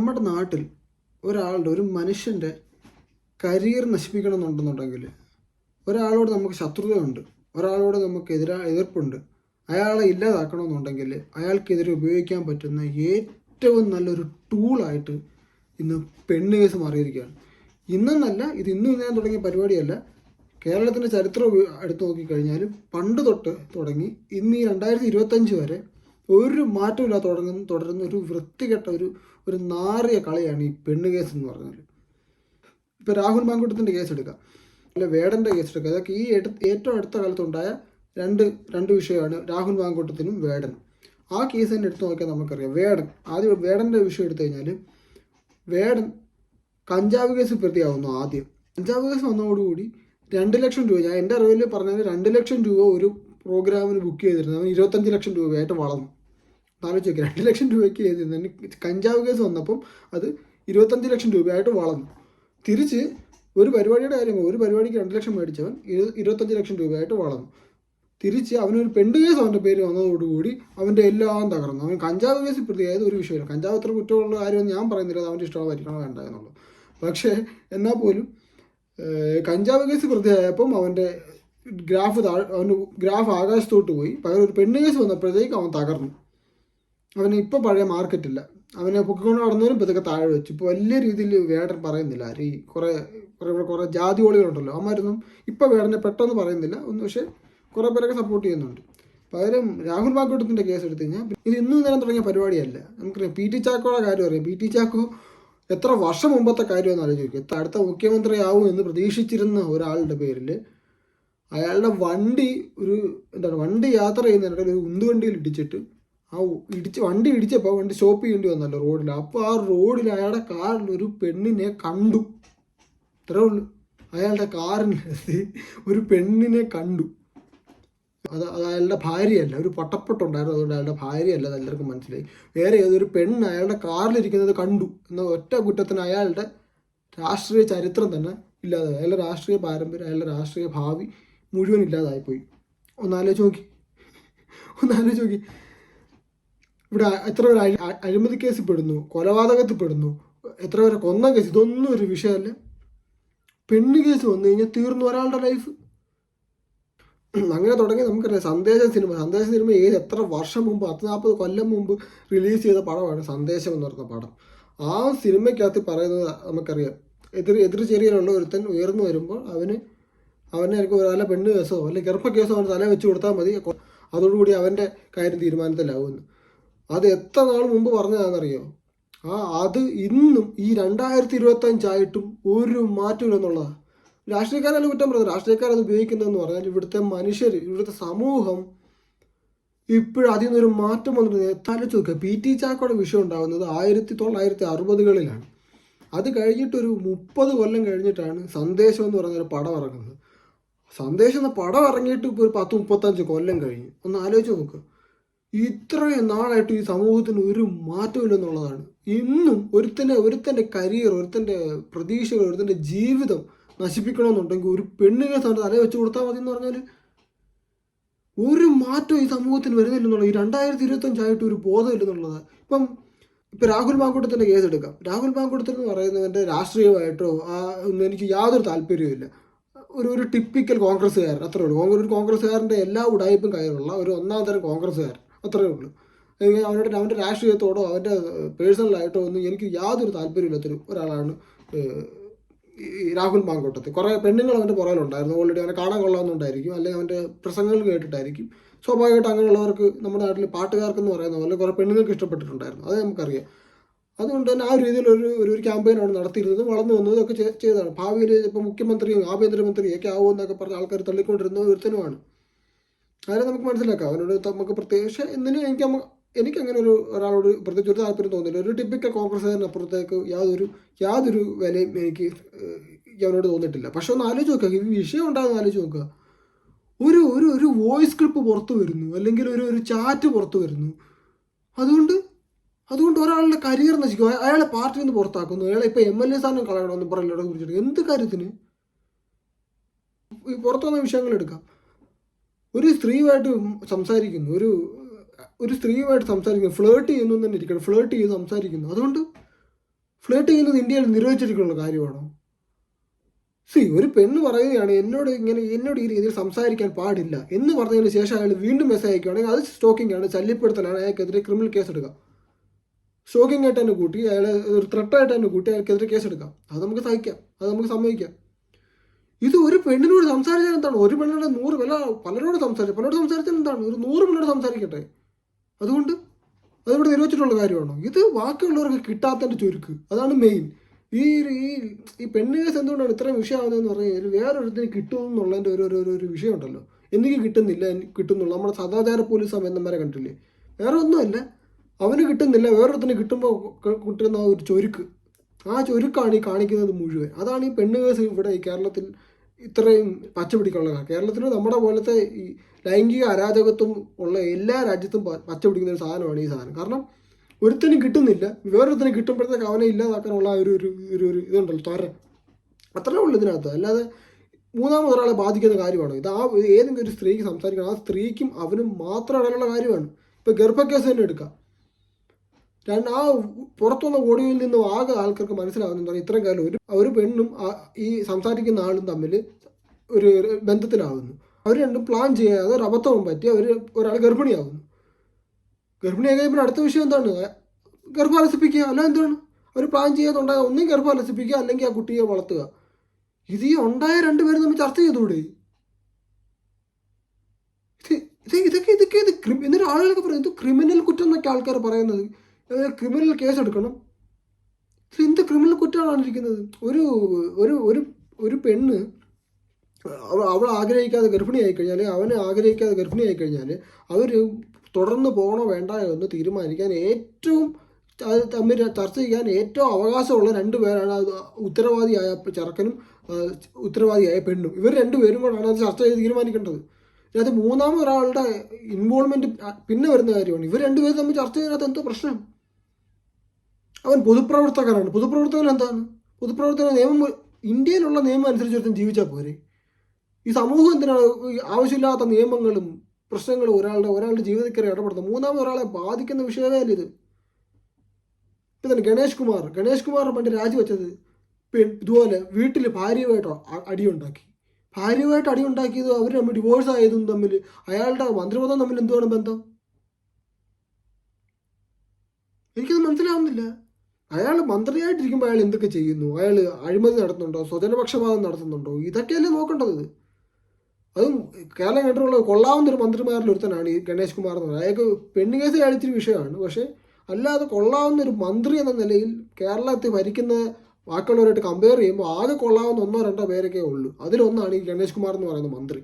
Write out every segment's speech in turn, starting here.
നമ്മുടെ നാട്ടിൽ ഒരാളുടെ ഒരു മനുഷ്യന്റെ കരിയർ നശിപ്പിക്കണമെന്നുണ്ടെന്നുണ്ടെങ്കിൽ ഒരാളോട് നമുക്ക് ശത്രുതയുണ്ട് ഒരാളോട് നമുക്ക് എതിരാ എതിർപ്പുണ്ട് അയാളെ ഇല്ലാതാക്കണമെന്നുണ്ടെങ്കിൽ അയാൾക്കെതിരെ ഉപയോഗിക്കാൻ പറ്റുന്ന ഏറ്റവും നല്ലൊരു ടൂളായിട്ട് ഇന്ന് പെണ്ണ് കേസ് മാറിയിരിക്കുകയാണ്. ഇന്നെന്നല്ല ഇത് ഇന്നും ഞാൻ തുടങ്ങിയ പരിപാടിയല്ല. കേരളത്തിന്റെ ചരിത്രം എടുത്തു നോക്കിക്കഴിഞ്ഞാലും പണ്ട് തൊട്ട് തുടങ്ങി ഇന്ന് ഈ രണ്ടായിരത്തി ഇരുപത്തഞ്ച് വരെ ഒരു മാറ്റമില്ലാതെ തുടങ്ങുന്ന തുടരുന്ന ഒരു വൃത്തികെട്ട ഒരു ഒരു നാറിയ കളിയാണ് ഈ പെണ്ണ് കേസ് എന്ന് പറഞ്ഞാൽ ഇപ്പോൾ രാഹുൽ മാങ്കൂട്ടത്തിന്റെ കേസ് എടുക്കാം. അല്ലെ വേടന്റെ കേസ് എടുക്കുക അതൊക്കെ ഈ ഏറ്റവും അടുത്ത കാലത്തുണ്ടായ രണ്ട് രണ്ട് വിഷയമാണ് രാഹുൽ മാങ്കൂട്ടത്തിനും വേടനും. ആ കേസ് തന്നെ എടുത്ത് നോക്കിയാൽ നമുക്കറിയാം. വേടൻ ആദ്യം വേടന്റെ വിഷയം എടുത്തു കഴിഞ്ഞാൽ വേടൻ കഞ്ചാവ് കേസ് പ്രതിയാവുന്നു ആദ്യം. കഞ്ചാവ് കേസ് വന്നതോടുകൂടി രണ്ട് ലക്ഷം രൂപ ഞാൻ എന്റെ അറിവിൽ പറഞ്ഞാൽ രണ്ട് ലക്ഷം രൂപ ഒരു പ്രോഗ്രാമിന് ബുക്ക് ചെയ്തിരുന്നു. അവൻ ഇരുപത്തഞ്ച് ലക്ഷം രൂപയായിട്ട് വളർന്നു. ആലോചിച്ച് നോക്കി രണ്ട് ലക്ഷം രൂപയ്ക്ക് ചെയ്തിരുന്നു കഞ്ചാവ് കേസ് വന്നപ്പം അത് ഇരുപത്തഞ്ച് ലക്ഷം രൂപയായിട്ട് വളർന്നു. തിരിച്ച് ഒരു പരിപാടിയുടെ കാര്യം ഒരു പരിപാടിക്ക് രണ്ട് ലക്ഷം മേടിച്ചവൻ ഇരു- ഇരുപത്തഞ്ച് ലക്ഷം രൂപയായിട്ട് വളർന്നു. തിരിച്ച് അവനൊരു പെണ്ണ് കേസ് അവന്റെ പേര് വന്നതോടുകൂടി അവന്റെ എല്ലാം തകർന്നു. അവൻ കഞ്ചാവ് കേസ് പ്രതിയായത് ഒരു വിഷയമില്ല കഞ്ചാവ് അത്ര കുറ്റമുള്ള കാര്യമൊന്നും ഞാൻ പറയുന്നില്ല. അത് അവന്റെ ഇഷ്ടമായിരിക്കണം വേണ്ട എന്നുള്ളത്. പക്ഷേ എന്നാൽ പോലും കഞ്ചാവ് കേസ് പ്രതിയായപ്പം അവന്റെ ഗ്രാഫ് താഴ് അവന്റെ ഗ്രാഫ് ആകാശത്തോട്ട് പോയി. പകരം ഒരു പെണ്ണ് കേസ് വന്നപ്പോഴത്തേക്ക് അവൻ തകർന്നു. അവന് ഇപ്പോൾ പഴയ മാർക്കറ്റില്ല അവനെ പൊക്കിക്കൊണ്ട് നടന്നവരും ഇതൊക്കെ താഴെ വെച്ചു. ഇപ്പോൾ വലിയ രീതിയിൽ വേടൻ പറയുന്നില്ല. ആര് ഈ കുറേ കുറേ ഇവിടെ കുറേ ജാതി ഓളികളുണ്ടല്ലോ അവന്മാരൊന്നും ഇപ്പോൾ വേടനെ പെട്ടെന്ന് പറയുന്നില്ല. ഒന്ന് പക്ഷേ കുറേ പേരൊക്കെ സപ്പോർട്ട് ചെയ്യുന്നുണ്ട്. പകരം രാഹുൽ മാക്കോട്ടത്തിന്റെ കേസ് എടുത്തു കഴിഞ്ഞാൽ ഇത് ഇന്നും നേരം തുടങ്ങിയ പരിപാടിയല്ല. നമുക്കറിയാം പി ടി ചാക്കോയുടെ കാര്യം അറിയാം. പി ടി ചാക്കോ എത്ര വർഷം മുമ്പത്തെ കാര്യമെന്ന് ആലോചിക്കും. അടുത്ത മുഖ്യമന്ത്രിയാവും എന്ന് പ്രതീക്ഷിച്ചിരുന്ന ഒരാളുടെ പേരിൽ അയാളുടെ വണ്ടി ഒരു എന്താണ് വണ്ടി യാത്ര ചെയ്യുന്നതിനിടയിൽ ഒരു ഉന്തുവണ്ടിയിൽ ഇടിച്ചിട്ട് ആ ഇടിച്ച് വണ്ടി ഇടിച്ചപ്പോൾ വണ്ടി സ്റ്റോപ്പ് ചെയ്യേണ്ടി വന്നല്ലോ റോഡിൽ അപ്പോൾ ആ റോഡിൽ അയാളുടെ കാറിൽ ഒരു പെണ്ണിനെ കണ്ടു. ഇത്രേ ഉള്ളൂ. അയാളുടെ കാറിനകത്ത് ഒരു പെണ്ണിനെ കണ്ടു. അത് അത് അയാളുടെ ഭാര്യയല്ല ഒരു പൊട്ടപ്പൊട്ടുണ്ടായിരുന്നു. അതുകൊണ്ട് അയാളുടെ ഭാര്യയല്ല അത് എല്ലാവർക്കും മനസ്സിലായി. വേറെ ഏതൊരു പെണ്ണ് അയാളുടെ കാറിലിരിക്കുന്നത് കണ്ടു എന്ന ഒറ്റ കുറ്റത്തിന് അയാളുടെ രാഷ്ട്രീയ ചരിത്രം തന്നെ ഇല്ലാതായി. അയാളുടെ രാഷ്ട്രീയ പാരമ്പര്യം അയാളുടെ രാഷ്ട്രീയ ഭാവി മുഴുവൻ ഇല്ലാതായിപ്പോയി. ഒന്നാലോചിച്ച് നോക്കി. ഒന്നാലോചിച്ച് നോക്കി. ഇവിടെ എത്ര അ- അഴിമതി കേസിൽ പെടുന്നു കൊലപാതകത്തിൽ പെടുന്നു എത്ര പേരെ കൊന്ന കേസ് ഇതൊന്നും ഒരു വിഷയമല്ല. പെണ്ണ് കേസ് വന്നു കഴിഞ്ഞാൽ തീർന്നു ഒരാളുടെ ലൈഫ് അങ്ങനെ തുടങ്ങി നമുക്കറിയാം സന്ദേശ സിനിമ. സന്ദേശ സിനിമ ഏത് എത്ര വർഷം മുമ്പ് പത്ത് നാൽപ്പത് കൊല്ലം മുമ്പ് റിലീസ് ചെയ്ത പടമാണ് സന്ദേശം എന്ന് പറഞ്ഞ പടം. ആ സിനിമയ്ക്കകത്ത് പറയുന്നത് നമുക്കറിയാം. എതിർ എതിർ ചെറിയുള്ള ഒരുത്തൻ ഉയർന്നു വരുമ്പോൾ അവന് അവനെ എനിക്ക് വല്ല പെണ്ണ് കേസോ അല്ലെങ്കിൽ ഗർഭ കേസോ അവന് തല വെച്ച് കൊടുത്താൽ മതി. അതോടുകൂടി അവന്റെ കാര്യം തീരുമാനത്തിലാവുമെന്ന്. അത് എത്ര നാൾ മുമ്പ് പറഞ്ഞതാണെന്നറിയോ? ആ അത് ഇന്നും ഈ രണ്ടായിരത്തി ഇരുപത്തഞ്ചായിട്ടും ഒരു മാറ്റമില്ല എന്നുള്ളതാണ് രാഷ്ട്രീയക്കാരല്ല കുറ്റം പറയുന്നത് രാഷ്ട്രീയക്കാരത് ഉപയോഗിക്കുന്നതെന്ന് പറഞ്ഞാൽ ഇവിടുത്തെ മനുഷ്യർ ഇവിടുത്തെ സമൂഹം ഇപ്പോഴും അതിൽ നിന്നൊരു മാറ്റം വന്നിട്ട് തലച്ചു നോക്കുക പി ടി ചാക്കോയുടെ വിഷയം ഉണ്ടാകുന്നത് ആയിരത്തി തൊള്ളായിരത്തി അറുപതുകളിലാണ് അത് കഴിഞ്ഞിട്ടൊരു മുപ്പത് കൊല്ലം കഴിഞ്ഞിട്ടാണ് സന്ദേശം എന്ന് പറഞ്ഞൊരു പടം ഇറങ്ങുന്നത്. സന്ദേശം എന്ന പടം ഇറങ്ങിയിട്ട് ഇപ്പോൾ ഒരു പത്ത് മുപ്പത്തഞ്ച് കൊല്ലം കഴിഞ്ഞു. ഒന്ന് ആലോചിച്ച് നോക്കുക ഇത്രയും നാളായിട്ട് ഈ സമൂഹത്തിന് ഒരു മാറ്റമില്ലെന്നുള്ളതാണ്. ഇന്നും ഒരുത്തന്റെ ഒരുത്തന്റെ കരിയർ ഒരുത്തന്റെ പ്രതീക്ഷകൾ ഒരുത്തന്റെ ജീവിതം നശിപ്പിക്കണമെന്നുണ്ടെങ്കിൽ ഒരു പെണ്ണിനെ തല വെച്ച് കൊടുത്താൽ മതി എന്ന് പറഞ്ഞാൽ ഒരു മാറ്റം ഈ സമൂഹത്തിന് വരുന്നില്ലെന്നുള്ളത് ഈ രണ്ടായിരത്തി ഇരുപത്തഞ്ചായിട്ട് ഒരു ബോധമില്ലെന്നുള്ളത് ഇപ്പം ഇപ്പം രാഹുൽ മാങ്കൂട്ടത്തിന്റെ കേസ് എടുക്കാം. രാഹുൽ മാങ്കൂട്ടത്തിൽ എന്ന് പറയുന്നവന്റെ രാഷ്ട്രീയമായിട്ടോ ആ ഒന്നും എനിക്ക് യാതൊരു താല്പര്യവുമില്ല ഒരു ഒരു ടിപ്പിക്കൽ കോൺഗ്രസ്സുകാരൻ അത്രേ ഉള്ളൂ. ഒരു കോൺഗ്രസ്സുകാരന്റെ എല്ലാ ഉടായ്പും കയ്യിലുള്ള ഒരു ഒന്നാം തരം കോൺഗ്രസ്സുകാരൻ. അത്രേ ഉള്ളൂ. അവരുടെ അവന്റെ രാഷ്ട്രീയത്തോടോ അവന്റെ പേഴ്സണലായിട്ടോ ഒന്നും എനിക്ക് യാതൊരു താല്പര്യമില്ലാത്തൊരു ഒരാളാണ് രാഹുൽ മാങ്കോട്ടത്ത്. കുറേ പെണ്ണുങ്ങൾ അവന്റെ പുറകിലുണ്ടായിരുന്നു. ഓൾറെഡി അവനെ കാണാൻ കൊള്ളാമെന്നുണ്ടായിരിക്കും അല്ലെങ്കിൽ അവന്റെ പ്രസംഗങ്ങൾ കേട്ടിട്ടായിരിക്കും. സ്വാഭാവികമായിട്ട് അങ്ങനെയുള്ളവർക്ക് നമ്മുടെ നാട്ടിൽ പാട്ടുകാർക്കെന്ന് പറയുന്ന പോലെ കുറേ പെണ്ണുങ്ങൾക്ക് ഇഷ്ടപ്പെട്ടിട്ടുണ്ടായിരുന്നു. അത് നമുക്കറിയാം. അതുകൊണ്ട് തന്നെ ആ രീതിയിൽ ഒരു ഒരു ഒരു ക്യാമ്പയിൻ അവിടെ നടത്തിയിരുന്നതും വളർന്നു വന്നതും ഒക്കെ ചെ- ചെയ്തതാണ്. ഭാവിയിൽ ഇപ്പോൾ മുഖ്യമന്ത്രിയും ആഭ്യന്തരമന്ത്രിയും ഒക്കെ ആവുമെന്നൊക്കെ പറഞ്ഞ ആൾക്കാർ തള്ളിക്കൊണ്ടിരുന്ന ഒരുത്തനുമാണ് അതിനെ നമുക്ക് മനസ്സിലാക്കാം. അവനോട് നമുക്ക് പ്രത്യേകിച്ച് എന്തിനും എനിക്ക് എനിക്ക് അങ്ങനെ ഒരു ഒരാളോട് പ്രത്യേകിച്ച് ഒരു താല്പര്യം തോന്നില്ല ഒരു ടിപ്പിക്കൽ കോൺഗ്രസ്സുകാരനപ്പുറത്തേക്ക് യാതൊരു യാതൊരു വിലയും എനിക്ക് അവനോട് തോന്നിയിട്ടില്ല. പക്ഷെ ഒന്ന് ആലോചിച്ച് നോക്കുക ഈ വിഷയം ഉണ്ടാകുന്ന ആലോചിച്ച് നോക്കുക ഒരു ഒരു ഒരു വോയിസ് ക്ലിപ്പ് പുറത്തു വരുന്നു. അല്ലെങ്കിൽ ഒരു ഒരു ചാറ്റ് പുറത്തു വരുന്നു. അതുകൊണ്ട് അതുകൊണ്ട് ഒരാളുടെ കരിയർ നശിക്കും. അയ- അയാളെ പാർട്ടിയിൽ നിന്ന് പുറത്താക്കുന്നു. അയാളെ ഇപ്പോൾ എം എൽ എ സ്ഥാനം കളയണമെന്ന് കുറിച്ചിട്ട് എന്ത് കാര്യത്തിന്? പുറത്തു വന്ന വിഷയങ്ങൾ എടുക്കാം. ഒരു സ്ത്രീയുമായിട്ട് സംസാരിക്കുന്നു ഒരു ഒരു സ്ത്രീയുമായിട്ട് സംസാരിക്കുന്നു ഫ്ലേർട്ട് ചെയ്യുന്നു തന്നെ ഇരിക്കണം ഫ്ലേർട്ട് ചെയ്ത് സംസാരിക്കുന്നു. അതുകൊണ്ട് ഫ്ലേർട്ട് ചെയ്യുന്നത് ഇന്ത്യയിൽ നിരോധിച്ചിരിക്കുന്ന കാര്യമാണോ? സി ഒരു പെണ്ണ് പറയുകയാണ് എന്നോട് ഇങ്ങനെ എന്നോട് ഈ രീതിയിൽ സംസാരിക്കാൻ പാടില്ല എന്ന് പറഞ്ഞതിന് ശേഷം അയാൾ വീണ്ടും മെസ്സേജ് അയക്കുകയാണെങ്കിൽ അത് സ്റ്റോക്കിംഗ് ആണ് ശല്യപ്പെടുത്തലാണ് അയാൾക്കെതിരെ ക്രിമിനൽ കേസ് എടുക്കാം. സ്റ്റോക്കിംഗ് ആയിട്ട് തന്നെ കൂട്ടി അയാൾ ഒരു ത്രെട്ടായിട്ട് തന്നെ കൂട്ടി അയാൾക്കെതിരെ കേസ് എടുക്കാം. അത് നമുക്ക് സഹിക്കാം അത് നമുക്ക് സമ്മതിക്കാം. ഇത് ഒരു പെണ്ണിനോട് സംസാരിച്ചാൽ എന്താണ്? ഒരു പെണ്ണിനോട് നൂറ് പല പലരോട് സംസാരിച്ചു പലരോട് സംസാരിച്ചാൽ എന്താണ്? ഒരു നൂറ് പെണ്ണോട് സംസാരിക്കട്ടെ. അതുകൊണ്ട് അതിവിടെ നിരോധിച്ചിട്ടുള്ള കാര്യമാണോ? ഇത് ബാക്കിയുള്ളവർക്ക് കിട്ടാത്തതിന്റെ ചുരുക്ക്. അതാണ് മെയിൻ ഈ ഈ ഈ പെണ്ണ് കേസ് എന്തുകൊണ്ടാണ് ഇത്രയും വിഷയമാകുന്നതെന്ന് പറഞ്ഞാൽ വേറൊരുത്തിന് കിട്ടുമെന്നുള്ളതിന്റെ ഒരു ഒരു ഒരു- വിഷയം വിഷയമുണ്ടല്ലോ എനിക്ക് കിട്ടുന്നില്ല കിട്ടുന്നുള്ളൂ. നമ്മുടെ സദാചാര പോലീസ് സമയന്തന്മാരെ കണ്ടില്ലേ വേറെ ഒന്നുമല്ല. അവന് കിട്ടുന്നില്ല വേറൊരുത്തിന് കിട്ടുമ്പോൾ കിട്ടുന്ന ആ ഒരു ചൊരുക്ക്. ആ ചൊരുക്കാണ് ഈ കാണിക്കുന്നത് മുഴുവൻ. അതാണ് ഈ പെണ്ണ് കേസ് ഇവിടെ കേരളത്തിൽ ഇത്രയും പച്ചപിടിക്കാനുള്ള കാരണം. കേരളത്തിൽ നമ്മുടെ പോലത്തെ ഈ ലൈംഗിക അരാജകത്വം ഉള്ള എല്ലാ രാജ്യത്തും പച്ചപിടിക്കുന്ന ഒരു സാധനമാണ് ഈ സാധനം. കാരണം ഒരുത്തനും കിട്ടുന്നില്ല. വേറൊരുത്തനും കിട്ടുമ്പോഴത്തേക്ക് അവനെ ഇല്ലാതാക്കാനുള്ള ഒരു ഒരു ഒരു ഒരു ഇതുണ്ടല്ലോ തൊര അത്രേ ഉള്ളൂ ഇതിനകത്ത്. അല്ലാതെ മൂന്നാമത് ഒരാളെ ബാധിക്കുന്ന കാര്യമാണ്? ഇത് ആ ഏതെങ്കിലും ഒരു സ്ത്രീക്ക് സംസാരിക്കണം. ആ സ്ത്രീക്കും അവനും മാത്രം ഇടയിലുള്ള കാര്യമാണ്. ഇപ്പോൾ ഗർഭക്കേസ് തന്നെ എടുക്കാം. രണ്ട് ആ പുറത്തുള്ള ഓഡിയോയിൽ നിന്നും ആകെ ആൾക്കാർക്ക് മനസ്സിലാവുന്നതാണ് ഇത്രയും കാലം ഒരു ഒരു പെണ്ണും ഈ സംസാരിക്കുന്ന ആളും തമ്മിൽ ഒരു ബന്ധത്തിലാവുന്നു. അവർ രണ്ടും പ്ലാൻ ചെയ്യാതെ ഒരു അബദ്ധവും പറ്റി അവർ ഒരാൾ ഗർഭിണിയാവുന്നു. ഗർഭിണിയായി കഴിയുമ്പോൾ അടുത്ത വിഷയം എന്താണ്? ഗർഭാലസിപ്പിക്കുക. അല്ല എന്താണ്? അവർ പ്ലാൻ ചെയ്യാതെ ഉണ്ടായ ഒന്നും ഗർഭാലസിപ്പിക്കുക അല്ലെങ്കിൽ ആ കുട്ടിയെ വളർത്തുക. ഇത് ഈ ഉണ്ടായ രണ്ടുപേരും നമ്മൾ ചർച്ച ചെയ്തുകൂടെ? ഇത് ഇത് ഇതൊക്കെ ഇതൊക്കെ ഇത് എന്നിട്ട് ആളുകളൊക്കെ പറയും ഇത് ക്രിമിനൽ കുറ്റം എന്നൊക്കെ ആൾക്കാർ പറയുന്നത് ക്രിമിനൽ കേസ് എടുക്കണം. എന്ത് ക്രിമിനൽ കുറ്റമാണ് ഇരിക്കുന്നത്? ഒരു ഒരു ഒരു ഒരു പെണ്ണ് അവൾ അവൾ ആഗ്രഹിക്കാതെ ഗർഭിണിയായി കഴിഞ്ഞാൽ അവനെ ആഗ്രഹിക്കാതെ ഗർഭിണിയായി കഴിഞ്ഞാൽ അവർ തുടർന്ന് പോകണോ വേണ്ട എന്ന് തീരുമാനിക്കാൻ ഏറ്റവും തമ്മിൽ ചർച്ച ചെയ്യാൻ ഏറ്റവും അവകാശമുള്ള രണ്ട് പേരാണ് അത് ഉത്തരവാദിയായ ചെറുക്കനും ഉത്തരവാദിയായ പെണ്ണും. ഇവർ രണ്ടുപേരും കൂടാണ് അത് ചർച്ച ചെയ്ത് തീരുമാനിക്കേണ്ടത്. ഇതിനകത്ത് മൂന്നാമത് ഒരാളുടെ ഇൻവോൾവ്മെന്റ് പിന്നെ വരുന്ന കാര്യമാണ്. ഇവർ രണ്ടുപേരും തമ്മിൽ ചർച്ച ചെയ്യുന്നതിനകത്ത് എന്തോ പ്രശ്നം. അവൻ പൊതുപ്രവർത്തകനാണ്. പൊതുപ്രവർത്തകൻ എന്താണ്? പൊതുപ്രവർത്തകൻ നിയമം ഇന്ത്യയിലുള്ള നിയമം അനുസരിച്ച് ഒരുത്തൻ ജീവിച്ചാൽ പോരെ. ഈ സമൂഹം എന്തിനാണ്? ആവശ്യമില്ലാത്ത നിയമങ്ങളും പ്രശ്നങ്ങളും ഒരാളുടെ ഒരാളുടെ ജീവിതത്തിൽ ഇടപെടുന്നത്. മൂന്നാമത് ഒരാളെ ബാധിക്കുന്ന വിഷയമേ അല്ല ഇത്? ഇപ്പം തന്നെ ഗണേഷ് കുമാർ. ഗണേഷ് കുമാർ പണ്ട് രാജിവെച്ചത് ഇതുപോലെ വീട്ടിൽ ഭാര്യയുമായിട്ടോ അടിയുണ്ടാക്കി. ഭാര്യയുമായിട്ട് അടിയുണ്ടാക്കിയത് അവർ തമ്മിൽ ഡിവോഴ്സ് ആയതും തമ്മിൽ അയാളുടെ മന്ത്രിപദം തമ്മിൽ എന്തുവാണ് ബന്ധം? എനിക്കത് മനസ്സിലാവുന്നില്ല. അയാൾ മന്ത്രിയായിട്ടിരിക്കുമ്പോൾ അയാൾ എന്തൊക്കെ ചെയ്യുന്നു? അയാൾ അഴിമതി നടത്തുന്നുണ്ടോ? സ്വജനപക്ഷപാതം നടത്തുന്നുണ്ടോ? ഇതൊക്കെയല്ലേ നോക്കേണ്ടത്. അതും കേരളം കേട്ടിട്ടുള്ള കൊള്ളാവുന്ന ഒരു മന്ത്രിമാരിൽ ഒരുത്തനാണ് ഈ ഗണേഷ് കുമാർ എന്ന് പറയുന്നത്. അയാൾക്ക് പെണ്ണു കേസ് കഴിച്ചൊരു വിഷയമാണ്. പക്ഷേ അല്ലാതെ കൊള്ളാവുന്ന ഒരു മന്ത്രി എന്ന നിലയിൽ കേരളത്തിൽ ഭരിക്കുന്ന ബാക്കിയുള്ളവരായിട്ട് കമ്പയർ ചെയ്യുമ്പോൾ ആകെ കൊള്ളാവുന്ന ഒന്നോ രണ്ടോ പേരൊക്കെ ഉള്ളൂ. അതിലൊന്നാണ് ഈ ഗണേഷ് കുമാർ എന്ന് പറയുന്ന മന്ത്രി.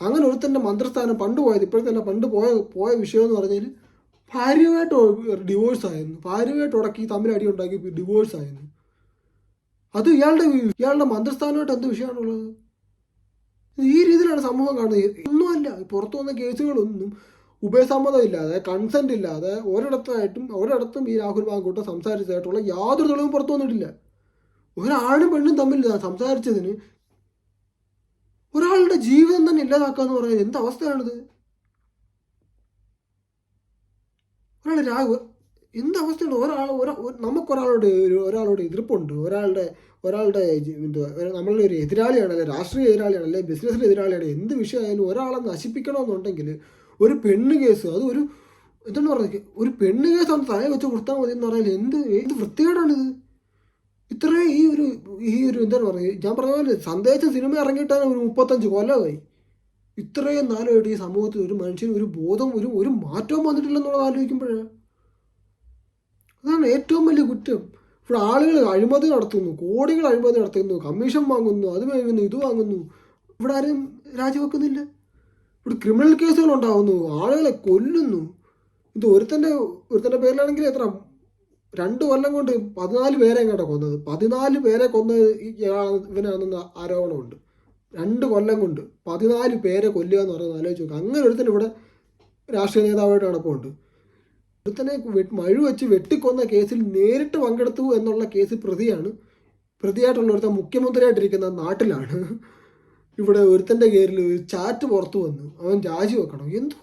അങ്ങനെ ഒരുത്തന്റെ മന്ത്രിസ്ഥാനം പണ്ട് പോയത് ഇപ്പോഴത്തെ പണ്ട് പോയ പോയ വിഷയം എന്ന് പറഞ്ഞാൽ ഭാര്യയുമായിട്ട് ഡിവോഴ്സ് ആയിരുന്നു. ഭാര്യയുമായിട്ട് ഉടക്കി അടി ഉണ്ടാക്കി ഡിവോഴ്സ് ആയിരുന്നു. അത് ഇയാളുടെ ഇയാളുടെ മന്ത്രിസ്ഥാനമായിട്ട് എന്ത് വിഷയമാണുള്ളത്? ഈ രീതിയിലാണ് സംഭവം കാണുന്നത്. ഒന്നുമല്ല. പുറത്തു വന്ന കേസുകളൊന്നും ഉഭയസമ്മതമില്ലാതെ കൺസെന്റ് ഇല്ലാതെ ഒരിടത്തായിട്ടും ഒരിടത്തും ഈ രാഹുൽ മാങ്കൂട്ടം സംസാരിച്ചതായിട്ടുള്ള യാതൊരു തെളിവും പുറത്തു വന്നിട്ടില്ല. ഒരാളും പെണ്ണും തമ്മിൽ സംസാരിച്ചതിന് ഒരാളുടെ ജീവിതം തന്നെ ഇല്ലാതാക്കുക എന്ന് പറയുന്നത് എന്ത് അവസ്ഥയാണിത്? ഒരാൾ രാഹു എന്ത് അവസ്ഥയാണ്? ഒരാൾ നമുക്കൊരാളോട് ഒരു ഒരാളോട് എതിർപ്പുണ്ട്. ഒരാളുടെ ഒരാളുടെ എന്തുവാ നമ്മളുടെ ഒരു എതിരാളിയാണ് അല്ലെ രാഷ്ട്രീയ എതിരാളിയാണ് അല്ലെ ബിസിനസ്സിലെ എതിരാളിയാണ് എന്ത് വിഷയമായാലും ഒരാളെ നശിപ്പിക്കണമെന്നുണ്ടെങ്കിൽ ഒരു പെണ്ണ് കേസ് അത് ഒരു എന്താണ് പറഞ്ഞത് ഒരു പെണ്ണ് കേസ് അവൻ തലയിൽ വെച്ച് കൊടുത്താൽ മതി എന്ന് പറഞ്ഞാൽ എന്ത് എന്ത് വൃത്തികേടാണിത്? ഇത്രയും ഈ ഒരു ഈ ഒരു എന്താണ് പറയുക ഞാൻ പറഞ്ഞ പോലെ സന്ദേശം സിനിമ ഇറങ്ങിയിട്ടാണ് ഒരു മുപ്പത്തഞ്ച് കൊല്ലമായി. ഇത്രയും നാളുമായിട്ട് ഈ സമൂഹത്തിൽ ഒരു മനുഷ്യന് ഒരു ബോധം ഒരു ഒരു മാറ്റവും വന്നിട്ടില്ലെന്നുള്ളത് ആലോചിക്കുമ്പോഴാണ് അതാണ് ഏറ്റവും വലിയ കുറ്റം. ഇവിടെ ആളുകൾ അഴിമതി നടത്തുന്നു കോടികൾ അഴിമതി നടത്തുന്നു കമ്മീഷൻ വാങ്ങുന്നു അത് വാങ്ങുന്നു ഇത് വാങ്ങുന്നു. ഇവിടെ ആരും രാജിവെക്കുന്നില്ല. ഇവിടെ ക്രിമിനൽ കേസുകൾ ഉണ്ടാകുന്നു ആളുകളെ കൊല്ലുന്നു. ഇത് ഒരുത്തന്റെ ഒരുത്തന്റെ പേരിലാണെങ്കിൽ എത്ര? രണ്ട് കൊല്ലം കൊണ്ട് പതിനാല് പേരെ എങ്ങോട്ടാണ് കൊന്നത്. പതിനാല് പേരെ കൊന്നത് ഇവനാണെന്ന് ആരോപണമുണ്ട്. രണ്ട് കൊല്ലം കൊണ്ട് പതിനാല് പേരെ കൊല്ലുക എന്ന് പറയുന്നത് ആലോചിച്ച് നോക്കുക അങ്ങനെ ഒരുത്തൻ ഇവിടെ രാഷ്ട്രീയ നേതാവായിട്ട് നടപ്പുണ്ട്. ഒരുത്തനെ മഴ വെച്ച് വെട്ടിക്കൊന്ന കേസിൽ നേരിട്ട് പങ്കെടുത്തു എന്നുള്ള കേസ് പ്രതിയാണ്. പ്രതിയായിട്ടുള്ള ഒരുത്തൻ മുഖ്യമന്ത്രിയായിട്ടിരിക്കുന്ന നാട്ടിലാണ്. ഇവിടെ ഒരുത്തന്റെ പേരിൽ ഒരു ചാറ്റ് പുറത്തു വന്നു. അവൻ രാജിവെക്കണം എന്തോ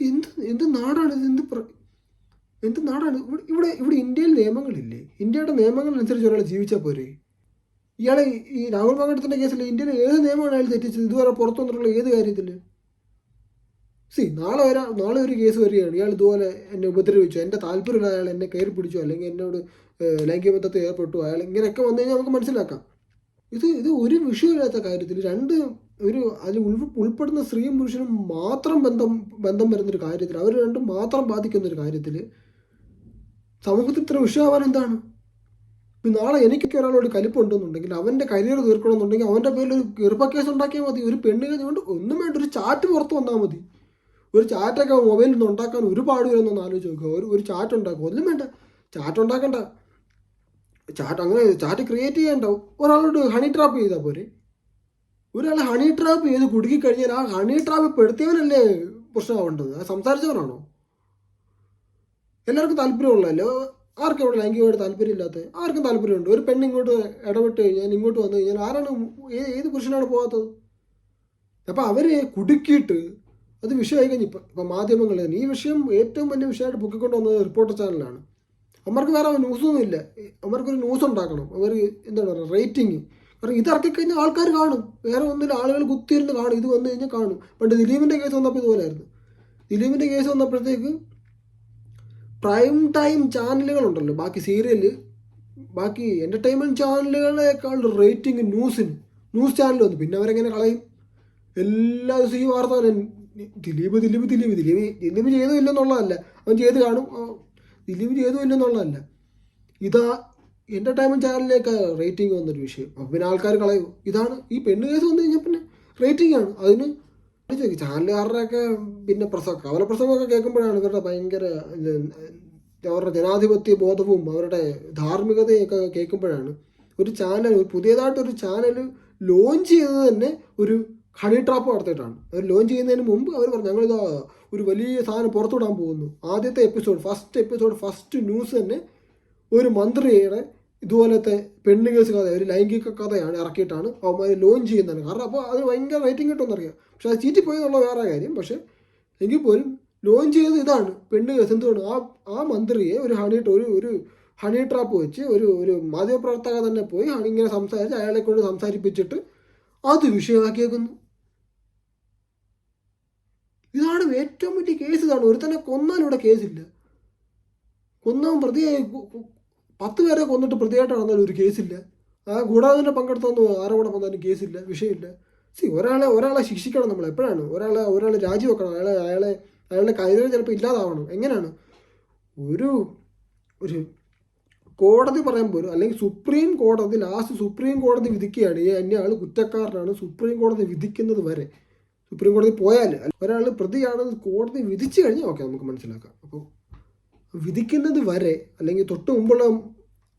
എന്ത് എന്ത് നാടാണ് ഇത്? എന്ത് എന്ത് നാടാണ് ഇവിടെ ഇവിടെ ഇന്ത്യയിൽ നിയമങ്ങളില്ലേ? ഇന്ത്യയുടെ നിയമങ്ങൾ അനുസരിച്ച് ഒരാൾ ജീവിച്ചാൽ പോരെ? ഇയാളെ ഈ രാഹുൽ മാങ്കടത്തിന്റെ കേസിൽ ഇന്ത്യയിലെ ഏത് നിയമമാണ് അയാൾ തെറ്റിച്ചത്? ഇതുവരെ പുറത്തു വന്നിട്ടുള്ള ഏത് കാര്യത്തിൽ സി നാളെ വരാ നാളെ ഒരു കേസ് വരികയാണ്. ഇയാൾ ഇതുപോലെ എന്നെ ഉപദ്രവിച്ചു. എന്റെ താല്പര്യമുള്ള അയാൾ എന്നെ കയറി പിടിച്ചു. അല്ലെങ്കിൽ എന്നോട് ഏഹ്, ലൈംഗിക ബന്ധത്തിൽ ഏർപ്പെട്ടു. അയാൾ ഇങ്ങനെയൊക്കെ വന്നു കഴിഞ്ഞാൽ നമുക്ക് മനസ്സിലാക്കാം. ഇത് ഇത് ഒരു വിഷയമില്ലാത്ത കാര്യത്തിൽ രണ്ട് ഒരു അതിൽ ഉൾ ഉൾപ്പെടുന്ന സ്ത്രീയും പുരുഷനും മാത്രം ബന്ധം ബന്ധം വരുന്നൊരു കാര്യത്തിൽ അവർ രണ്ടും മാത്രം ബാധിക്കുന്ന ഒരു കാര്യത്തിൽ സമൂഹത്തിൽ ഇത്ര വിഷയമാവാൻ എന്താണ്? ഇപ്പം നാളെ എനിക്കൊക്കെ ഒരാളോട് കലിപ്പുണ്ടെന്നുണ്ടെങ്കിൽ അവന്റെ കരിയർ തീർക്കണമെന്നുണ്ടെങ്കിൽ അവന്റെ പേരിൽ ഒരു ഗർഭ കേസ് ഉണ്ടാക്കിയാൽ മതി ഒരു പെണ്ണുങ്ങൾ കൊണ്ട് ഒന്നും വേണ്ട ഒരു ചാറ്റ് പുറത്ത് വന്നാൽ മതി. ഒരു ചാറ്റൊക്കെ മൊബൈലിൽ നിന്ന് ഉണ്ടാക്കാൻ ഒരുപാട് പേരൊന്നും ആലോചിച്ച് നോക്കുക ഒരു ഒരു ചാറ്റ് ഉണ്ടാക്കുക ഒന്നും വേണ്ട. ചാറ്റ് ഉണ്ടാക്കണ്ട. ചാറ്റ് അങ്ങനെ ചാറ്റ് ക്രിയേറ്റ് ചെയ്യണ്ട ഒരാളോട് ഹണി ട്രാപ്പ് ചെയ്താൽ പോരെ. ഒരാൾ ഹണി ട്രാപ്പ് ചെയ്ത് കുടുക്കി കഴിഞ്ഞാൽ ആ ഹണി ട്രാപ്പ് പെടുത്തിയവനല്ലേ പ്രശ്നമാവേണ്ടത്? സംസാരിച്ചവനാണോ? എല്ലാവർക്കും താല്പര്യമുള്ളതല്ലോ? ആർക്കും ഇവിടെ ലൈംഗികമായിട്ട് താല്പര്യമില്ലാത്ത ആർക്കും താല്പര്യമുണ്ട്. ഒരു പെണ്ണ് ഇങ്ങോട്ട് ഇടപെട്ട് കഴിഞ്ഞാൽ ഇങ്ങോട്ട് വന്നു കഴിഞ്ഞാൽ ആരാണ് ഏത് പുരുഷനാണ് പോകാത്തത് അപ്പം അവരെ കുടുക്കിയിട്ട് അത് വിഷയമായി കഴിഞ്ഞ് ഇപ്പം ഇപ്പം മാധ്യമങ്ങൾ തന്നെ. ഈ വിഷയം ഏറ്റവും വലിയ വിഷയമായിട്ട് പൊക്കിക്കൊണ്ട് വന്നത് റിപ്പോർട്ടർ ചാനലാണ്. അവർക്ക് വേറെ ന്യൂസൊന്നും ഇല്ല. അവർക്കൊരു ന്യൂസ് ഉണ്ടാക്കണം അവർ എന്താണ് പറയുക റേറ്റിംഗ്. കാരണം ഇത് ഇറക്കി കഴിഞ്ഞാൽ ആൾക്കാർ കാണും. വേറെ ഒന്നില്ല ആളുകൾ കുത്തിയിരുന്ന് കാണും. ഇത് വന്നു കഴിഞ്ഞാൽ കാണും. പണ്ട് ദിലീപിന്റെ കേസ് വന്നപ്പോൾ ഇതുപോലെയായിരുന്നു ദിലീപിന്റെ കേസ് വന്നപ്പോഴത്തേക്ക് പ്രൈം ടൈം ചാനലുകളുണ്ടല്ലോ. ബാക്കി സീരിയൽ ബാക്കി എന്റർടൈൻമെന്റ് ചാനലുകളെക്കാൾ റേറ്റിംഗ് ന്യൂസിന് ന്യൂസ് ചാനൽ വന്നു. പിന്നെ അവരെങ്ങനെ കളയും? എല്ലാ ദിവസവും ഈ വാർത്ത ദിലീപ് ദിലീപ് ദിലീപ്. ദിലീപ് ദിലീപ് ചെയ്തു ഇല്ലെന്നുള്ളതല്ല. അവൻ ചെയ്ത് കാണും. ദിലീപ് ചെയ്തു ഇല്ലെന്നുള്ളതല്ല. ഇതാ എന്റർടൈൻമെന്റ് ചാനലിലേക്ക് റേറ്റിംഗ് വന്നൊരു വിഷയം. അപ്പം പിന്നെ ആൾക്കാർ കളയും. ഇതാണ് ഈ പെണ്ണ് കേസ് വന്നു കഴിഞ്ഞാൽ പിന്നെ റേറ്റിംഗ് ആണ്. അതിന് ചാനലുകാരുടെയൊക്കെ പിന്നെ പ്രസവം കവലപ്രസവമൊക്കെ കേൾക്കുമ്പോഴാണ് ഇവരുടെ ഭയങ്കര അവരുടെ ജനാധിപത്യ ബോധവും അവരുടെ ധാർമ്മികതയൊക്കെ കേൾക്കുമ്പോഴാണ് ഒരു ചാനൽ പുതിയതായിട്ടൊരു ചാനൽ ലോഞ്ച് ചെയ്തത് തന്നെ ഒരു ഹണി ട്രാപ്പ് നടത്തിയിട്ടാണ്. അവർ ലോഞ്ച് ചെയ്യുന്നതിന് മുമ്പ് അവർ പറഞ്ഞു ഞങ്ങളിതാ ഒരു വലിയ സാധനം പുറത്തുവിടാൻ പോകുന്നു. ആദ്യത്തെ episode first episode first news തന്നെ ഒരു മന്ത്രിയുടെ ഇതുപോലത്തെ പെണ്ണ് കേസ് കഥ ഒരു ലൈംഗിക കഥയാണ് ഇറക്കിയിട്ടാണ് അവന്മാർ ലോഞ്ച് ചെയ്യുന്നത്. കാരണം അപ്പോൾ അത് ഭയങ്കര റേറ്റിംഗ് കിട്ടുമെന്നറിയാം. പക്ഷെ അത് ചീറ്റിപ്പോയി എന്നുള്ള വേറെ കാര്യം. പക്ഷേ എങ്കിൽ പോലും ലോഞ്ച് ചെയ്തത് ഇതാണ്. പെണ്ണ് കേസ്. എന്തുകൊണ്ട്? ആ ആ മന്ത്രിയെ ഒരു ഹണി ഒരു ഒരു ഹണി ട്രാപ്പ് വെച്ച് ഒരു ഒരു മാധ്യമപ്രവർത്തക തന്നെ പോയി ഇങ്ങനെ സംസാരിച്ച് അയാളെ കൊണ്ട് സംസാരിപ്പിച്ചിട്ട് അത് വിഷയമാക്കിയേക്കുന്നു. ഇതാണ് ഏറ്റവും വലിയ കേസ് ഇതാണ്. തന്നെ കൊന്നാൽ ഇവിടെ കേസില്ല കൊന്നവൻ പ്രതിയായി. പത്ത് പേരെ കൊന്നിട്ട് പ്രതിയായിട്ട് നടന്നാലും ഒരു കേസില്ല. ആ കൂടാതെ പങ്കെടുത്തൊന്നും ആരോപണം വന്നാലും കേസില്ല വിഷയമില്ല. സി ഒരാളെ ഒരാളെ ശിക്ഷിക്കണം നമ്മൾ എപ്പോഴാണ്? ഒരാളെ ഒരാളെ രാജിവെക്കണം അയാളെ അയാളെ അയാളുടെ കൈകൾ ചിലപ്പോൾ ഇല്ലാതാവണം. എങ്ങനെയാണ്? ഒരു ഒരു കോടതി പറയാൻ പോലും അല്ലെങ്കിൽ സുപ്രീം കോടതി ലാസ്റ്റ് സുപ്രീം കോടതി വിധിക്കുകയാണ്. ഈ അന്യ ആൾ കുറ്റക്കാരനാണ്. സുപ്രീം കോടതി വിധിക്കുന്നത് വരെ. സുപ്രീം കോടതി പോയാൽ ഒരാൾ പ്രതിയാണെന്ന് കോടതി വിധിച്ചു കഴിഞ്ഞാൽ ഓക്കെ നമുക്ക് മനസ്സിലാക്കാം. അപ്പോൾ വിധിക്കുന്നത് വരെ അല്ലെങ്കിൽ തൊട്ട് മുമ്പുള്ള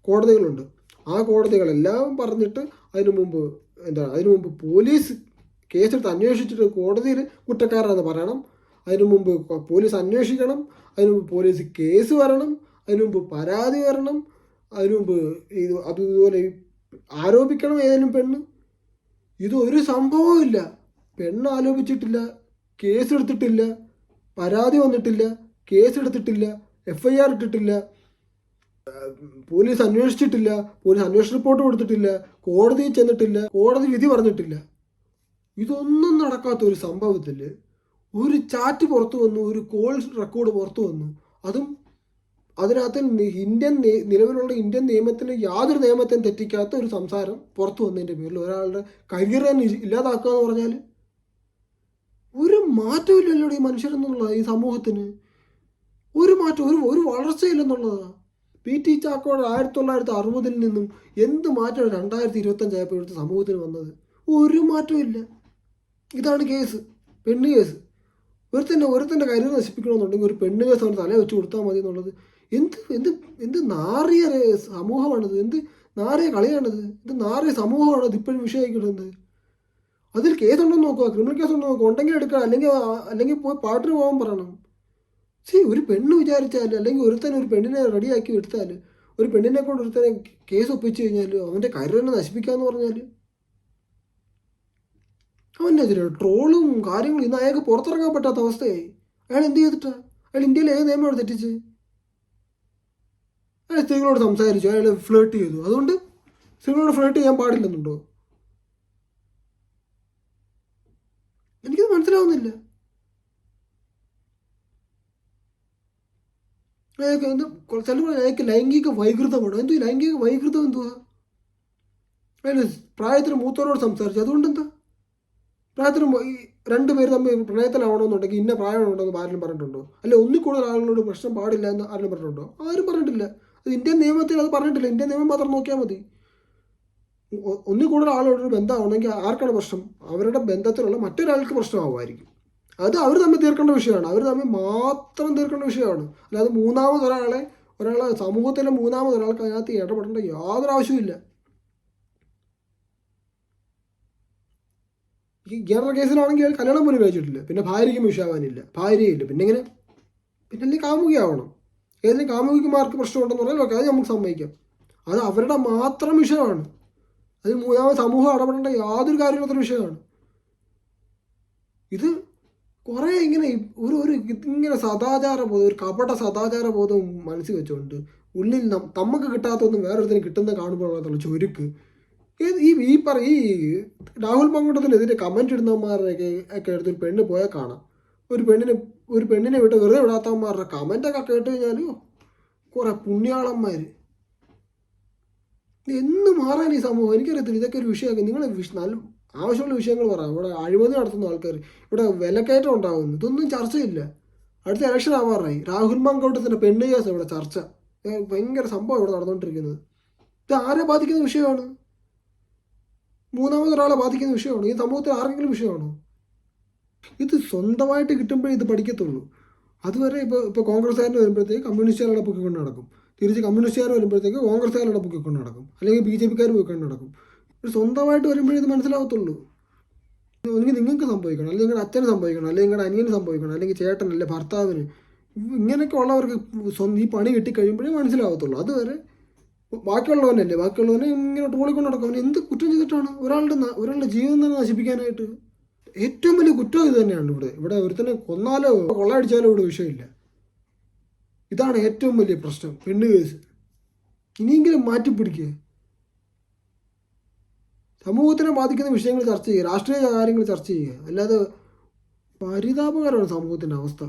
കോടതികളുണ്ട്. ആ കോടതികളെല്ലാം പറഞ്ഞിട്ട് അതിനു മുമ്പ് എന്താ അതിനു മുമ്പ് പോലീസ് കേസെടുത്ത് അന്വേഷിച്ചിട്ട് കോടതിയിൽ കുറ്റക്കാരാണെന്ന് പറയണം. അതിനു മുമ്പ് പോലീസ് അന്വേഷിക്കണം. അതിനു മുമ്പ് പോലീസ് കേസ് വരണം. അതിനു മുമ്പ് പരാതി വരണം. അതിനു മുമ്പ് ഇത് അത് ഇതുപോലെ ആരോപിക്കണം ഏതെങ്കിലും പെണ്ണ്. ഇത് ഒരു സംഭവമില്ല പെണ്ണ് ആലോപിച്ചിട്ടില്ല കേസെടുത്തിട്ടില്ല പരാതി വന്നിട്ടില്ല കേസ് എടുത്തിട്ടില്ല എഫ് ഐ ആർ ഇട്ടിട്ടില്ല പോലീസ് അന്വേഷിച്ചിട്ടില്ല. പോലീസ് അന്വേഷണ റിപ്പോർട്ട് കൊടുത്തിട്ടില്ല. കോടതിയിൽ ചെന്നിട്ടില്ല. കോടതി വിധി പറഞ്ഞിട്ടില്ല. ഇതൊന്നും നടക്കാത്ത ഒരു സംഭവത്തിൽ ഒരു ചാറ്റ് പുറത്തു വന്നു ഒരു കോൾ റെക്കോർഡ് പുറത്തു വന്നു. അതും അതിനകത്ത് ഇന്ത്യൻ നിലവിലുള്ള ഇന്ത്യൻ നിയമത്തിന് യാതൊരു നിയമത്തെയും തെറ്റിക്കാത്ത ഒരു സംസാരം പുറത്തു വന്നതിന്റെ പേരിൽ ഒരാളുടെ കരിയർ ഇല്ലാതാക്കുക എന്ന് പറഞ്ഞാൽ ഒരു മാറ്റമില്ലല്ലോ ഈ മനുഷ്യരെന്നുള്ള ഈ സമൂഹത്തിന്? ഒരു മാറ്റം ഒരു ഒരു വളർച്ചയില്ലെന്നുള്ളതാണ് പി ടി ചാക്കോടെ ആയിരത്തി തൊള്ളായിരത്തി അറുപതിൽ നിന്നും എന്ത് മാറ്റമാണ് രണ്ടായിരത്തി ഇരുപത്തഞ്ചായപ്പോൾ ഇവിടുത്തെ സമൂഹത്തിന് വന്നത്? ഒരു മാറ്റവും ഇല്ല. ഇതാണ് കേസ്. പെണ്ണ് കേസ്. ഒരുത്തന്നെ ഒരുത്തന്റെ കരിയർ നശിപ്പിക്കണമെന്നുണ്ടെങ്കിൽ ഒരു പെണ്ണ് കേസ് അവന്റെ തല വെച്ച് കൊടുത്താൽ മതി എന്നുള്ളത്. എന്ത് എന്ത് എന്ത് നാറിയ സമൂഹമാണത് സമൂഹമാണിത്? എന്ത് നാറിയ കളിയാണിത്? എന്ത് നാറിയ സമൂഹമാണ് ഇത് ഇപ്പോഴും വിഷയമാക്കിയിടുന്നത് അതിൽ കേസ് ഉണ്ടോ നോക്കുക. ക്രിമിനൽ കേസ് ഉണ്ടോ നോക്കുക. ഉണ്ടെങ്കിൽ എടുക്കുക. അല്ലെങ്കിൽ അല്ലെങ്കിൽ പോയി പാട്ടിന് പോകാൻ പറയണം. സി ഒരു പെണ്ണ് വിചാരിച്ചാൽ അല്ലെങ്കിൽ ഒരുത്തൻ ഒരു പെണ്ണിനെ റെഡിയാക്കി എടുത്താൽ ഒരു പെണ്ണിനെ കൊണ്ട് ഒരുത്തനെ കേസ് ഒപ്പിച്ചു കഴിഞ്ഞാൽ അവന്റെ കരിയറിനെ നശിപ്പിക്കാന്ന് പറഞ്ഞാൽ അവനെതിരെ ട്രോളും കാര്യങ്ങളും ഇന്ന് അയാൾക്ക് പുറത്തിറങ്ങാൻ പറ്റാത്ത അവസ്ഥയായി. അയാൾ എന്ത് ചെയ്തിട്ടാ? അയാൾ ഇന്ത്യയിൽ ഏത് നിയമമാണ് തെറ്റിച്ച് അയാൾ സ്ത്രീകളോട് സംസാരിച്ചു അയാൾ ഫ്ലേർട്ട് ചെയ്തു. അതുകൊണ്ട് സ്ത്രീകളോട് ഫ്ലേർട്ട് ചെയ്യാൻ പാടില്ലെന്നുണ്ടോ? എനിക്കത് മനസ്സിലാവുന്നില്ല. അയാൾക്ക് എന്ത്? ചിലപ്പോൾ അയാൾക്ക് ലൈംഗിക വൈകൃതമാണ്. എന്തോ ലൈംഗിക വൈകൃതം എന്തുവാ? അയാൾ പ്രായത്തിന് മൂത്തവരോട് സംസാരിച്ചു. അതുകൊണ്ട് എന്താ പ്രായത്തിന് രണ്ട് പേര് രണ്ടുപേര് തമ്മിൽ പ്രണയത്തിലാവണമെന്നുണ്ടെങ്കിൽ ഇന്ന പ്രായമുണ്ടെന്ന് ആരും പറഞ്ഞിട്ടുണ്ടോ? അല്ലെ ഒന്നിൽ കൂടുതൽ ആളുകളോട് പ്രശ്നം പാടില്ല എന്ന് ആരും പറഞ്ഞിട്ടുണ്ടോ? ആരും പറഞ്ഞിട്ടില്ല. അത് ഇന്ത്യൻ നിയമത്തിൽ അത് പറഞ്ഞിട്ടില്ല. ഇന്ത്യൻ നിയമം മാത്രം നോക്കിയാൽ മതി. ഒന്നിൽ കൂടുതൽ ആളുകളോട് ബന്ധമാണെങ്കിൽ ആർക്കാണ് പ്രശ്നം? അവരുടെ ബന്ധത്തിലുള്ള മറ്റൊരാൾക്ക് പ്രശ്നമാവുമായിരിക്കും. അത് അവർ തമ്മിൽ തീർക്കേണ്ട വിഷയമാണ്. അവർ തമ്മിൽ മാത്രം തീർക്കേണ്ട വിഷയമാണ്. അല്ലാതെ മൂന്നാമത് ഒരാളെ ഒരാളെ സമൂഹത്തിലെ മൂന്നാമത് ഒരാൾക്ക് അതിനകത്ത് ഇടപെടേണ്ട യാതൊരു ആവശ്യമില്ല ഈ ജനറൽ കേസിലാണെങ്കിൽ കല്യാണം പോലും കഴിച്ചിട്ടില്ല. പിന്നെ ഭാര്യയ്ക്കും വിഷയമാവാനില്ല. ഭാര്യയില്ല. പിന്നെ ഇങ്ങനെ പിന്നെ അല്ലെങ്കിൽ കാമുകിയാവണം ഏതെങ്കിലും കാമുകിമാർക്ക് പ്രശ്നമുണ്ടെന്ന് പറഞ്ഞാൽ ഓക്കെ അത് നമുക്ക് സമ്മതിക്കാം. അത് അവരുടെ മാത്രം വിഷയമാണ്. അതിൽ മൂന്നാമത് സമൂഹം ഇടപെടേണ്ട യാതൊരു കാര്യമില്ലാത്തൊരു വിഷയമാണ്. ഇത് കുറേ ഇങ്ങനെ ഒരു ഒരു ഇങ്ങനെ സദാചാര ബോധം ഒരു കപട സദാചാര ബോധം മനസ്സിൽ വെച്ചുകൊണ്ട് ഉള്ളിൽ നമുക്ക് കിട്ടാത്തൊന്നും വേറൊരുത്തിന് കിട്ടുന്ന കാണുമ്പോഴുള്ള ചുരുക്ക്. ഈ ഈ പറ ഈ രാഹുൽ പങ്കുട്ടത്തിനെതിരെ കമന്റ് ഇടുന്നവന്മാരുടെയൊക്കെ ഒക്കെ എടുത്ത് ഒരു പെണ്ണ് പോയാൽ കാണാം. ഒരു പെണ്ണിനെ ഒരു പെണ്ണിനെ വിട്ട് വെറുതെ വിടാത്തവന്മാരുടെ കമന്റൊക്കെ കേട്ട് കഴിഞ്ഞാൽ കുറേ പുണ്യാളന്മാർ എന്ന് മാറാൻ ഈ സമൂഹം? എനിക്കറിയത്തില്ല ഇതൊക്കെ ഒരു വിഷയമൊക്കെ. നിങ്ങൾ നല്ല ആവശ്യമുള്ള വിഷയങ്ങൾ പറയാം. ഇവിടെ അഴിമതി നടത്തുന്ന ആൾക്കാർ ഇവിടെ വിലക്കയറ്റം ഉണ്ടാകുന്നു ഇതൊന്നും ചർച്ചയില്ല. അടുത്ത ഇലക്ഷൻ ആവാറായി. രാഹുൽ മങ്കോട്ടത്തിന്റെ പെണ്ണ് കേസ് ഇവിടെ ചർച്ച. ഭയങ്കര സംഭവം ഇവിടെ നടന്നുകൊണ്ടിരിക്കുന്നത്. ഇത് ആരെ ബാധിക്കുന്ന വിഷയമാണ്? മൂന്നാമത് ഒരാളെ ബാധിക്കുന്ന വിഷയമാണ്? ഈ സമൂഹത്തിൽ ആർക്കെങ്കിലും വിഷയമാണോ? ഇത് സ്വന്തമായിട്ട് കിട്ടുമ്പോഴേ ഇത് പഠിക്കത്തുള്ളൂ. അതുവരെ ഇപ്പോൾ ഇപ്പോൾ കോൺഗ്രസ്സുകാരൻ വരുമ്പോഴത്തേക്ക് കമ്മ്യൂണിസ്റ്റുകാരുടെ പൊക്കിക്കൊണ്ട് നടക്കും. തിരിച്ച് കമ്മ്യൂണിസ്റ്റുകാർ വരുമ്പോഴത്തേക്ക് കോൺഗ്രസ്സുകാരുടെ പൊക്കിക്കൊണ്ട് നടക്കും. അല്ലെങ്കിൽ ബി ജെ പിക്കാർ പൊക്കിക്കൊണ്ട് നടക്കും. ഇത് സ്വന്തമായിട്ട് വരുമ്പോഴേ ഇത് മനസ്സിലാവത്തുള്ളൂ. ഒന്നുകിൽ നിങ്ങൾക്ക് സംഭവിക്കണം അല്ലെങ്കിൽ നിങ്ങളുടെ അച്ഛന് സംഭവിക്കണം അല്ലെങ്കിൽ നിങ്ങളുടെ അനിയന് സംഭവിക്കണം അല്ലെങ്കിൽ ചേട്ടൻ അല്ലെങ്കിൽ ഭർത്താവിന്. ഇങ്ങനെയൊക്കെ ഉള്ളവർക്ക് സ്വന്തം ഈ പണി കിട്ടിക്കഴിയുമ്പോഴേ മനസ്സിലാവത്തുള്ളൂ. അതുവരെ ബാക്കിയുള്ളവനല്ലേ? ബാക്കിയുള്ളവനെ ഇങ്ങനെ ട്രോളിക്കൊണ്ട് നടക്കും അവൻ എന്ത് കുറ്റം ചെയ്തിട്ടാണ് ഒരാളുടെ ഒരാളുടെ ജീവിതം തന്നെ നശിപ്പിക്കാനായിട്ട്? ഏറ്റവും വലിയ കുറ്റം ഇത് തന്നെയാണ് ഇവിടെ. ഇവിടെ ഒരുത്തനെ കൊന്നാലോ കൊള്ളയടിച്ചാലോ ഇവിടെ വിഷയമില്ല. ഇതാണ് ഏറ്റവും വലിയ പ്രശ്നം പെണ്ണ് കേസ്. ഇനിയെങ്കിലും മാറ്റിപ്പിടിക്കുക സമൂഹത്തിനെ ബാധിക്കുന്ന വിഷയങ്ങൾ ചർച്ച ചെയ്യുക രാഷ്ട്രീയ കാര്യങ്ങൾ ചർച്ച ചെയ്യുക. അല്ലാതെ പരിതാപകരമാണ് സമൂഹത്തിന്റെ അവസ്ഥ.